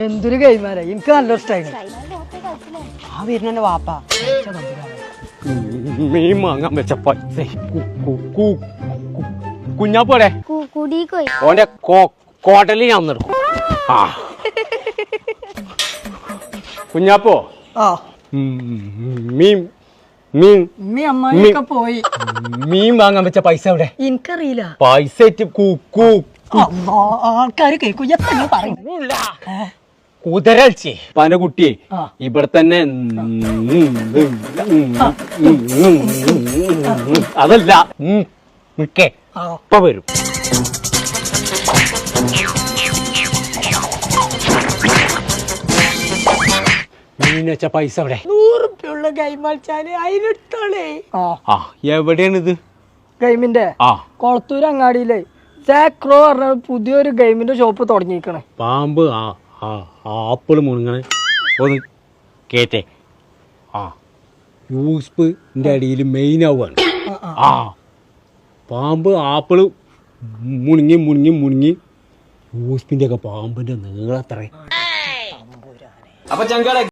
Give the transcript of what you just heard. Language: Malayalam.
എന്തൊരു കൈമാരാ എനിക്ക് നല്ല ഇഷ്ടമായി ആ വരുന്ന വാപ്പ. മീൻ വാങ്ങാൻ വെച്ച പൈസ. കുഞ്ഞാപ്പോടെ ഓന്റെ കോട്ടലിൽ ഞാൻ നിർക്കും ആ. കുഞ്ഞാപ്പോ മീൻ മീൻ പോയി. മീൻ വാങ്ങാൻ വെച്ച പൈസ എവിടെ? എനിക്കറിയില്ല. പൈസ ആൾക്കാർ കേൾക്കും. എത്ര പറയും. കുതിരച്ചേ പന കുട്ടിയെ. ഇവിടെ തന്നെ അതല്ല. നിക്കേ ആ. വരും. മീൻ വെച്ച പൈസ നൂറുപ്യുള്ള ഗെയിം ആ. എവിടെയാണിത്? ഗെയിമിന്റെ ആ. കൊളത്തൂർ അങ്ങാടിയിലെ. ജാക്രോ പറഞ്ഞ പുതിയൊരു ഗെയിമിന്റെ ഷോപ്പ് തുടങ്ങിയിരിക്കണേ. പാമ്പ് ആ. ആ ആപ്പിൾ മുണുങ്ങണേ. ഒന്ന് കേറ്റേ. ആ യൂസ്പിന്റെ അടിയിൽ മെയിൻ ആവുകയാണ് ആ പാമ്പ് ആപ്പിൾ മുണുങ്ങി മുണുങ്ങി മുണുങ്ങി. യൂസ്പിന്റെ ഒക്കെ പാമ്പിന്റെ നീളത്രേ. അപ്പൊ ചങ്കളെ